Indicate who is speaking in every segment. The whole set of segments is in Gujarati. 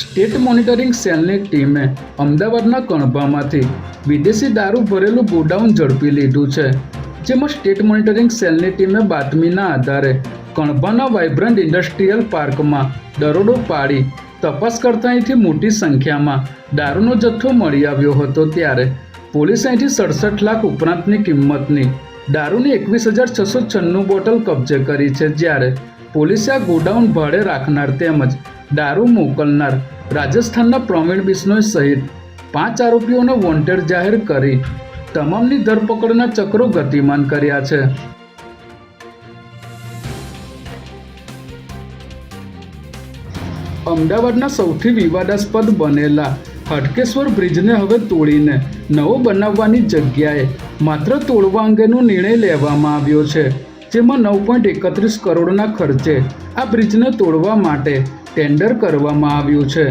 Speaker 1: સ્ટેટ મોનિટરિંગ સેલની ટીમે અમદાવાદના કણભામાંથી વિદેશી દારૂ ભરેલું ગોડાઉન ઝડપી લીધું છે, જેમાં સ્ટેટ મોનિટરિંગ સેલની ટીમે બાતમીના આધારે કણભાના વાઇબ્રન્ટ ઇન્ડસ્ટ્રીયલ પાર્કમાં દરોડો પાડી તપાસ કરતા અહીંથી મોટી સંખ્યામાં દારૂનો જથ્થો મળી આવ્યો હતો ત્યારે પોલીસે અહીંથી સડસઠ લાખ ઉપરાંતની કિંમતની દારૂની એકવીસ હજાર છસો છન્નું બોટલ કબજે કરી છે, જ્યારે પોલીસે આ ગોડાઉન ભાડે રાખનાર તેમજ દારૂ મોકલનાર રાજસ્થાનના પ્રવીણ બિશ્નોઈ સહિત પાંચ આરોપીઓને વોન્ટેડ જાહેર કરી તમામની ધરપકડના ચક્રો ગતિમાન કર્યા છે. અમદાવાદના સૌથી વિવાદાસ્પદ બનેલા હટકેશ્વર બ્રિજને હવે તોડીને નવો બનાવવાની જગ્યાએ માત્ર તોડવા અંગેનો નિર્ણય લેવામાં આવ્યો છે, જેમાં નવ પોઈન્ટ એકત્રીસ કરોડના ખર્ચે આ બ્રિજને તોડવા માટે ટેન્ડર કરવામાં આવ્યું છે.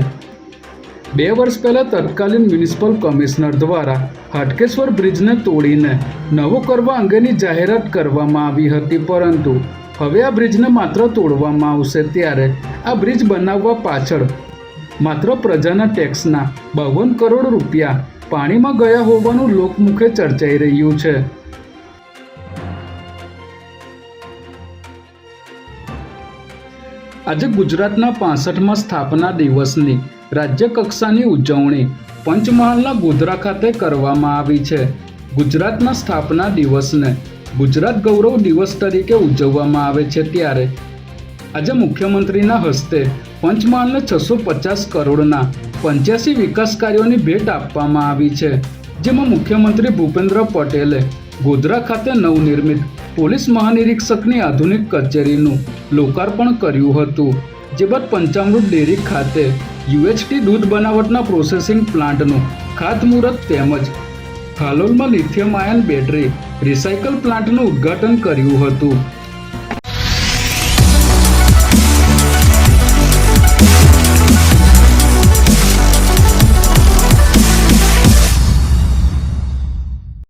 Speaker 1: બે વર્ષ પહેલાં તત્કાલીન મ્યુનિસિપલ કમિશનર દ્વારા હાટકેશ્વર બ્રિજને તોડીને નવો કરવા અંગેની જાહેરાત કરવામાં આવી હતી, પરંતુ હવે આ બ્રિજને માત્ર તોડવામાં આવશે ત્યારે આ બ્રિજ બનાવવા પાછળ માત્ર પ્રજાના ટેક્સના બાવન કરોડ રૂપિયા પાણીમાં ગયા હોવાનું લોકમુખે ચર્ચાઈ રહ્યું છે. આજે ગુજરાતના પાસઠમાં સ્થાપના દિવસની રાજ્યકક્ષાની ઉજવણી પંચમહાલના ગોધરા ખાતે કરવામાં આવી છે. ગુજરાતના સ્થાપના દિવસને ગુજરાત ગૌરવ દિવસ તરીકે ઉજવવામાં આવે છે ત્યારે આજે મુખ્યમંત્રીના હસ્તે પંચમહાલને છસો પચાસ કરોડના પંચ્યાસી વિકાસ કાર્યોની ભેટ આપવામાં આવી છે. જેમાં મુખ્યમંત્રી ભૂપેન્દ્ર પટેલે ગોધરા ખાતે નવનિર્મિત પોલીસ મહાનિરીક્ષકની આધુનિક કચેરીનું લોકાર્પણ કર્યું હતું, જે બાદ પંચામૃત ડેરી ખાતે યુએચટી દૂધ બનાવટના પ્રોસેસિંગ પ્લાન્ટનું ખાતમુહૂર્ત તેમજ હાલોલમાં લિથિયમ આયન બેટરી રિસાયકલ પ્લાન્ટનું ઉદ્ઘાટન કર્યું હતું.